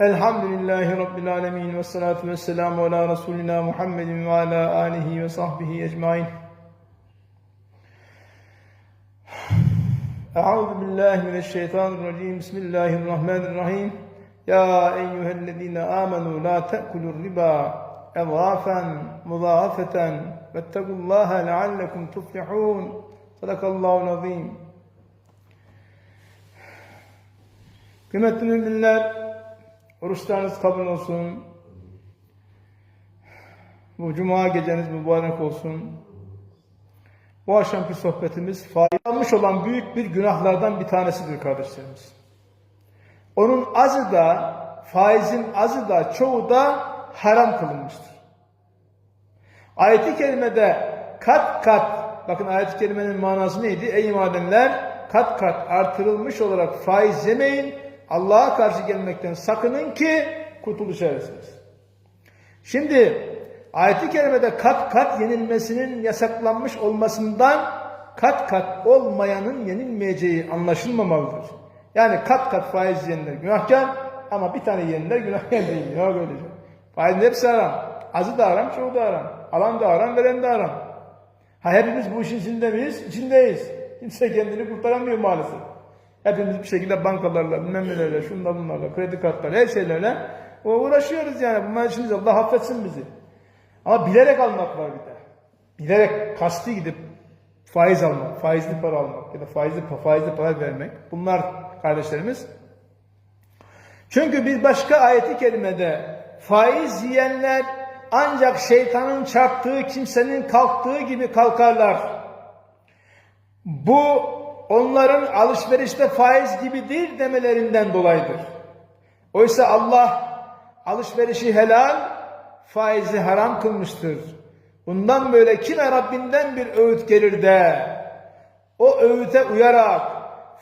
الحمد لله رب العالمين والصلاة والسلام على رسولنا محمد وعلى آله وصحبه أجمعين أعوذ بالله من الشيطان الرجيم بسم الله الرحمن الرحيم يا أيها الذين آمنوا لا تأكلوا الربا أضعافا مضاعفة واتقوا الله لعلكم تفلحون صدق الله العظيم Kıymetli müminler, oruçlarınız kabul olsun. Bu cuma geceniz mübarek olsun. Bu akşamki sohbetimiz faydalanmış olan büyük bir günahlardan bir tanesidir kardeşlerimiz. Onun azı da, faizin azı da, çoğu da haram kılınmıştır. Ayet-i kerimede kat kat, bakın ayet-i kerimenin manası neydi? Ey madenler, kat kat artırılmış olarak faiz yemeyin, Allah'a karşı gelmekten sakının ki kurtuluş eresiniz. Şimdi ayet-i kerimede kat kat yenilmesinin yasaklanmış olmasından kat kat olmayanın yenilmeyeceği anlaşılmamalıdır. Yani kat kat faiz yiyenler günahkar ama bir tane yiyenler günahkar değil. Öyle şey. Faizin hepsi haram. Azı da haram, çoğu da haram. Alan da haram, veren de haram. Ha hepimiz bu işin içinde miyiz? İçindeyiz. Kimse kendini kurtaramıyor maalesef. Hepimiz bir şekilde bankalarla, bilmem nelerle, şunla bunlarla, kredi kartlarla, her şeylerle uğraşıyoruz yani. Bunlar için Allah affetsin bizi. Ama bilerek almak var bir de. Bilerek kasti gidip faiz almak, faizli para almak ya da faizli, faizli para vermek. Bunlar kardeşlerimiz. Çünkü bir başka ayeti kerimede faiz yiyenler ancak şeytanın çarptığı kimsenin kalktığı gibi kalkarlar. Bu onların alışverişte faiz gibi değil demelerinden dolayıdır. Oysa Allah alışverişi helal, faizi haram kılmıştır. Bundan böyle kime Rabbinden bir öğüt gelir de o öğüte uyarak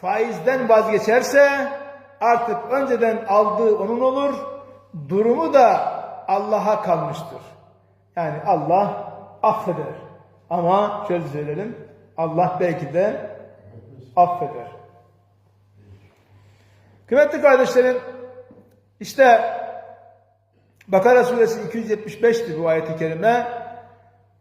faizden vazgeçerse artık önceden aldığı onun olur, durumu da Allah'a kalmıştır. Yani Allah affeder. Ama şöyle söyleyelim, Allah belki de affeder. Kıymetli kardeşlerim, işte Bakara suresi 275'ti bu ayeti kerime.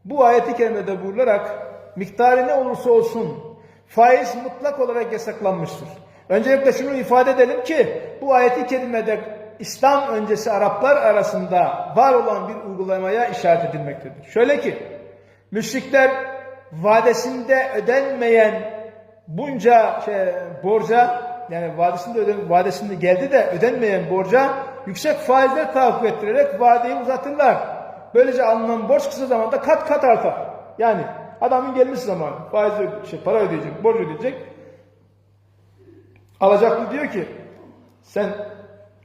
Bu ayeti kerimede buyurularak miktarı ne olursa olsun faiz mutlak olarak yasaklanmıştır. Öncelikle şunu ifade edelim ki bu ayeti kerimede İslam öncesi Araplar arasında var olan bir uygulamaya işaret edilmektedir. Şöyle ki müşrikler vadesinde ödenmeyen bunca şey, borca yani vadesinde öden, vadesinde geldi de ödenmeyen borca yüksek faizler tahakkuk ettirerek vadeyi uzatırlar. Böylece alınan borç kısa zamanda kat kat artar. Yani adamın gelmiş zamanı faiz şey, para ödeyecek, borç ödeyecek. Alacaklı diyor ki sen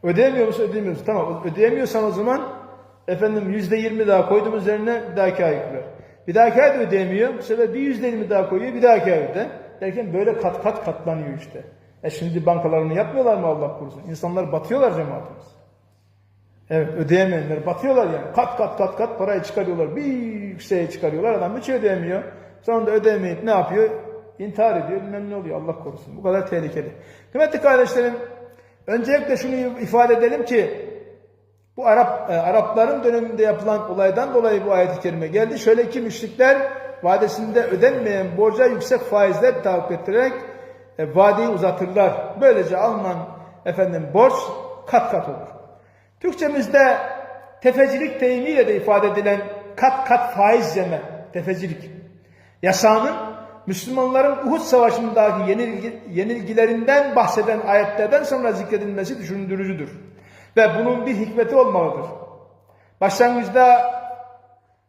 ödeyemiyor musun ödeyemiyor musun? Tamam ödeyemiyorsan o zaman efendim yüzde yirmi daha koydum üzerine bir dahaki ay yükler. Bir dahaki ay da ödeyemiyor. Bu sefer bir yüzde yirmi daha koyuyor bir dahaki ay öde. Derken böyle kat kat katlanıyor işte. E şimdi bankalarını yapmıyorlar mı Allah korusun? İnsanlar batıyorlar cemaatimiz. Evet ödeyemeyenler batıyorlar yani. Kat kat kat kat parayı çıkarıyorlar. Bir yükseğe çıkarıyorlar. Adam hiç ödeyemiyor. Sonra da ödeyemeyip ne yapıyor? İntihar ediyor. Bilmem ne oluyor Allah korusun. Bu kadar tehlikeli. Kıymetli kardeşlerim öncelikle şunu ifade edelim ki bu Arap e, Arapların döneminde yapılan olaydan dolayı bu ayet-i kerime geldi. Şöyle ki müşrikler vadesinde ödenmeyen borca yüksek faizler tahakkuk ettirerek e, vadeyi uzatırlar. Böylece alınan efendim borç kat kat olur. Türkçemizde tefecilik deyimiyle de ifade edilen kat kat faiz yeme, tefecilik. Yasağının Müslümanların Uhud Savaşı'ndaki yenilgi, yenilgilerinden bahseden ayetlerden sonra zikredilmesi düşündürücüdür. Ve bunun bir hikmeti olmalıdır. Başlangıçta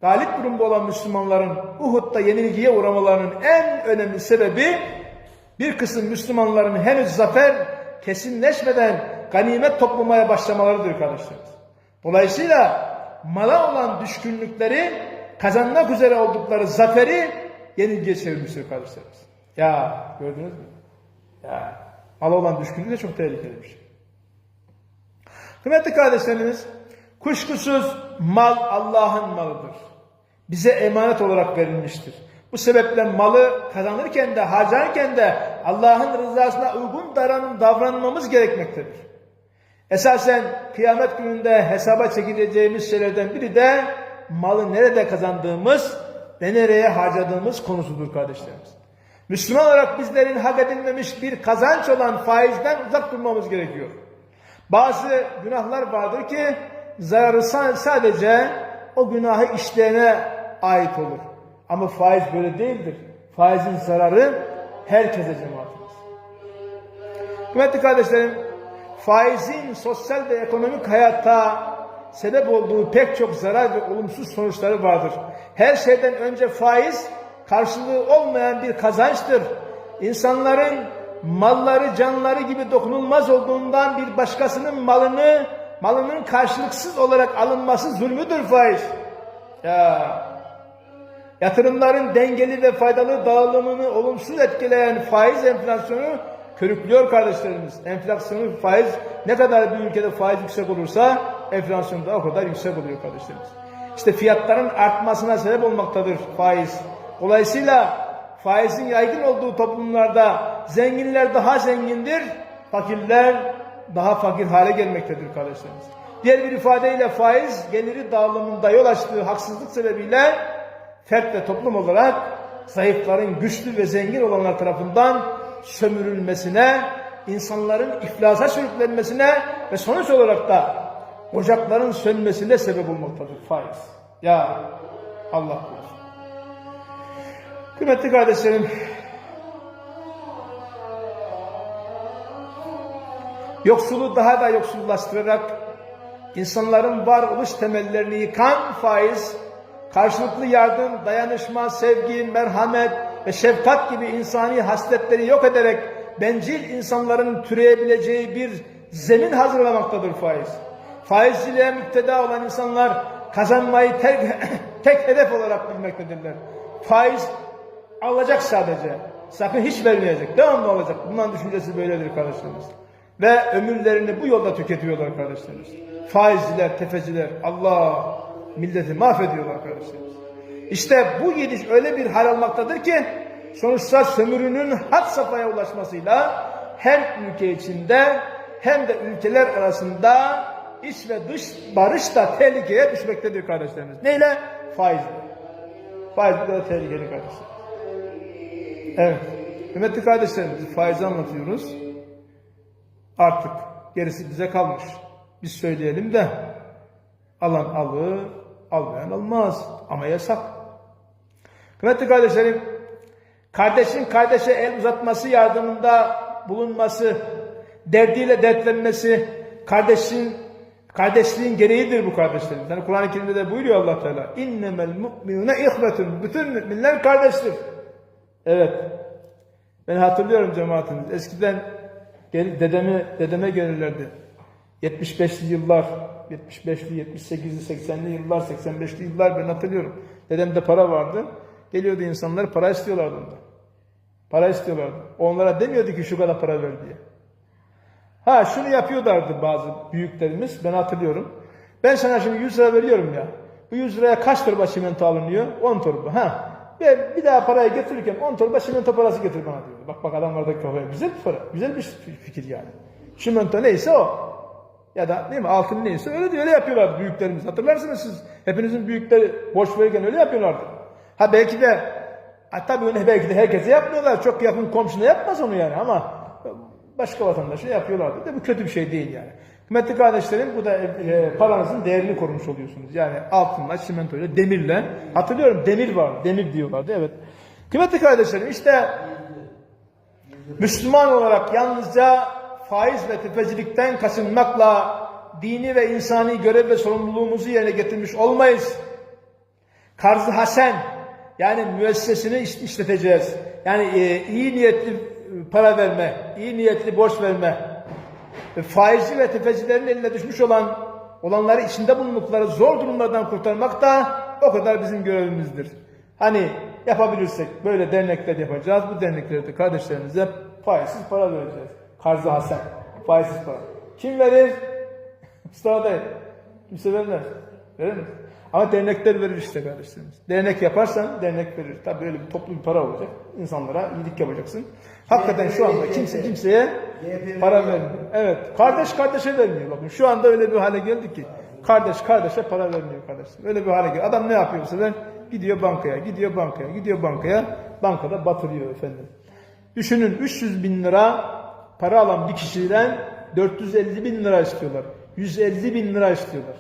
galip durumda olan Müslümanların Uhud'da yenilgiye uğramalarının en önemli sebebi bir kısım Müslümanların henüz zafer kesinleşmeden ganimet toplamaya başlamalarıdır kardeşler. Dolayısıyla mala olan düşkünlükleri kazanmak üzere oldukları zaferi yenilgiye çevirmiştir kardeşlerimiz. Ya gördünüz mü? Ya mala olan düşkünlük de çok tehlikeli bir şey. Kıymetli kardeşlerimiz, kuşkusuz mal Allah'ın malıdır. Bize emanet olarak verilmiştir. Bu sebeple malı kazanırken de harcarken de Allah'ın rızasına uygun davranmamız gerekmektedir. Esasen kıyamet gününde hesaba çekileceğimiz şeylerden biri de malı nerede kazandığımız ve nereye harcadığımız konusudur kardeşlerimiz. Müslüman olarak bizlerin hak edilmemiş bir kazanç olan faizden uzak durmamız gerekiyor. Bazı günahlar vardır ki zararı sa- sadece o günahı işleyene ait olur. Ama faiz böyle değildir. Faizin zararı herkese cemaatimiz. Kıymetli kardeşlerim, faizin sosyal ve ekonomik hayatta sebep olduğu pek çok zarar ve olumsuz sonuçları vardır. Her şeyden önce faiz karşılığı olmayan bir kazançtır. İnsanların malları, canları gibi dokunulmaz olduğundan bir başkasının malını, malının karşılıksız olarak alınması zulmüdür faiz. Ya Yatırımların dengeli ve faydalı dağılımını olumsuz etkileyen faiz enflasyonu körüklüyor kardeşlerimiz. Enflasyonu faiz ne kadar bir ülkede faiz yüksek olursa enflasyon da o kadar yüksek oluyor kardeşlerimiz. İşte fiyatların artmasına sebep olmaktadır faiz. Dolayısıyla faizin yaygın olduğu toplumlarda zenginler daha zengindir, fakirler daha fakir hale gelmektedir kardeşlerimiz. Diğer bir ifadeyle faiz geliri dağılımında yol açtığı haksızlık sebebiyle fert ve toplum olarak zayıfların güçlü ve zengin olanlar tarafından sömürülmesine, insanların iflasa sürüklenmesine ve sonuç olarak da ocakların sönmesine sebep olmaktadır faiz. Ya Allah korusun. Kıymetli kardeşlerim, yoksulu daha da yoksullaştırarak insanların varoluş temellerini yıkan faiz, karşılıklı yardım, dayanışma, sevgi, merhamet ve şefkat gibi insani hasletleri yok ederek bencil insanların türeyebileceği bir zemin hazırlamaktadır faiz. Faizciliğe müpteda olan insanlar kazanmayı tek, tek hedef olarak bilmektedirler. Faiz alacak sadece. Sakın hiç vermeyecek. Devamlı alacak. Bundan düşüncesi böyledir kardeşlerimiz. Ve ömürlerini bu yolda tüketiyorlar kardeşlerimiz. Faizciler, tefeciler, Allah milleti mahvediyorlar kardeşlerimiz. İşte bu gidiş öyle bir hal almaktadır ki sonuçta sömürünün had safhaya ulaşmasıyla hem ülke içinde hem de ülkeler arasında iç ve dış barış da tehlikeye düşmektedir kardeşlerimiz. Neyle? Faizle. Faiz bu kadar tehlikeli kardeşler. Evet. Kıymetli kardeşlerim biz faizi anlatıyoruz. Artık gerisi bize kalmış. Biz söyleyelim de alan alır, almayan almaz. Ama yasak. Kıymetli kardeşlerim, kardeşin kardeşe el uzatması yardımında bulunması, derdiyle dertlenmesi, kardeşin kardeşliğin gereğidir bu kardeşlerim. Yani Kur'an-ı Kerim'de de buyuruyor Allah Teala. İnnemel mu'minune ihvetun. Bütün müminler kardeştir. Evet. Ben hatırlıyorum cemaatimiz. Eskiden gel- dedeme, gelirlerdi. 75'li yıllar, 75'li, 78'li, 80'li yıllar, 85'li yıllar ben hatırlıyorum. Dedemde para vardı. Geliyordu insanlar para istiyorlardı ondan. Para istiyorlardı. Onlara demiyordu ki şu kadar para ver diye. Ha şunu yapıyorlardı bazı büyüklerimiz. Ben hatırlıyorum. Ben sana şimdi 100 lira veriyorum ya. Bu 100 liraya kaç torba çimento alınıyor? 10 torba. Ha. Ve bir daha parayı getirirken 10 torba çimento parası getir bana diyor. Bak bak adamlardaki kafaya. Güzel bir para. Güzel bir fikir yani. Çimento neyse o. Ya da değil mi altın neyse öyle de öyle yapıyorlardı büyüklerimiz. Hatırlarsınız siz. Hepinizin büyükleri boş verirken öyle yapıyorlardı. Ha belki de ha tabii onu belki de herkese yapmıyorlar. Çok yakın komşuna yapmaz onu yani ama başka vatandaşa yapıyorlardı. De bu kötü bir şey değil yani. Kıymetli kardeşlerim bu da e, paranızın değerini korumuş oluyorsunuz. Yani altınla, çimentoyla, demirle. Hatırlıyorum demir var. Demir diyorlardı evet. Kıymetli kardeşlerim işte Müslüman olarak yalnızca faiz ve tefecilikten kaçınmakla dini ve insani görev ve sorumluluğumuzu yerine getirmiş olmayız. Karzı hasen yani müessesini iş- işleteceğiz. Yani e, iyi niyetli para verme, iyi niyetli borç verme. Ve faizci ve tefecilerin eline düşmüş olan olanları içinde bulundukları zor durumlardan kurtarmak da o kadar bizim görevimizdir. Hani yapabilirsek böyle dernekler yapacağız. Bu derneklerde kardeşlerimize faizsiz para vereceğiz. Hasen, faizsiz para. Kim verir? Mustafa Bey. Kimse vermez. Verir mi? Ama dernekler verir işte kardeşlerimiz. Dernek yaparsan dernek verir. Tabii öyle bir toplu bir para olacak. İnsanlara iyilik yapacaksın. Hakikaten şu anda kimse kimseye para vermiyor. Evet. Kardeş kardeşe vermiyor. Bakın şu anda öyle bir hale geldi ki. Kardeş kardeşe para vermiyor kardeşler. Öyle bir hale geldi. Adam ne yapıyor bu? Gidiyor bankaya, gidiyor bankaya, gidiyor bankaya. Bankada batırıyor efendim. Düşünün 300 bin lira para alan bir kişiden 450 bin lira istiyorlar. 150 bin lira istiyorlar.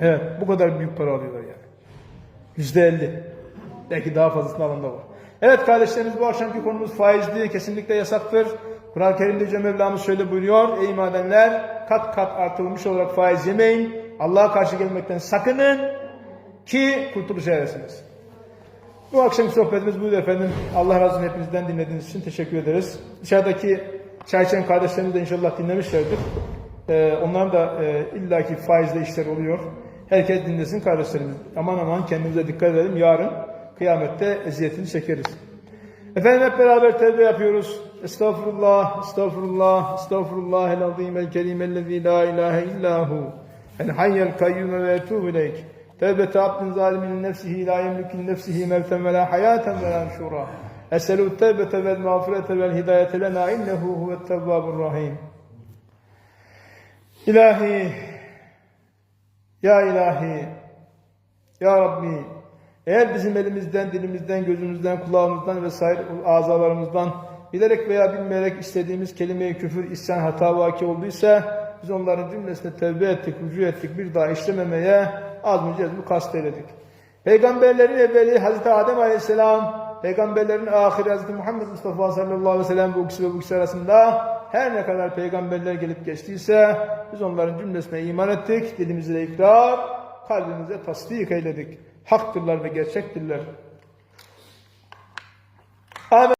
Evet bu kadar büyük para alıyorlar yani. Yüzde elli. Belki daha fazlasını alan da var. Evet kardeşlerimiz bu akşamki konumuz faizli. Kesinlikle yasaktır. Kur'an-ı Kerim'de Yüce Mevlamız şöyle buyuruyor. Ey madenler kat kat artırılmış olarak faiz yemeyin. Allah'a karşı gelmekten sakının ki kurtuluşa eresiniz. Bu akşamki sohbetimiz buydu efendim. Allah razı olsun hepinizden dinlediğiniz için teşekkür ederiz. Dışarıdaki çay içen kardeşlerimiz de inşallah dinlemişlerdir. Ee, onların da e, illaki faizle işler oluyor. Herkes dinlesin kardeşlerimiz. Aman aman kendimize dikkat edelim. Yarın kıyamette eziyetini çekeriz. Efendim hep beraber tevbe yapıyoruz. Estağfurullah, estağfurullah, estağfurullah el azim el kerim ellezî la ilahe illahu el hayyel kayyume ve etûbü ileyk. Tevbete abdin zalimin nefsihi la yemlikin nefsihi mevten ve la hayaten ve la şura. Eselü tevbete vel mağfirete vel hidayete lena innehu huvet tevvabur rahim. İlahi, Ya ilahi, Ya Rabbi, eğer bizim elimizden, dilimizden, gözümüzden, kulağımızdan ve sair azalarımızdan bilerek veya bilmeyerek istediğimiz kelimeyi küfür, isyan, hata vaki olduysa biz onların cümlesine tevbe ettik, rücu ettik, bir daha işlememeye azmı cezmi kast eyledik. Peygamberlerin evveli Hazreti Adem Aleyhisselam, peygamberlerin ahiri Hazreti Muhammed Mustafa sallallahu aleyhi ve sellem bu ikisi ve bu ikisi arasında her ne kadar peygamberler gelip geçtiyse biz onların cümlesine iman ettik, dilimizle ikrar, kalbimize tasdik eyledik. Haktırlar ve gerçektirler. Amin.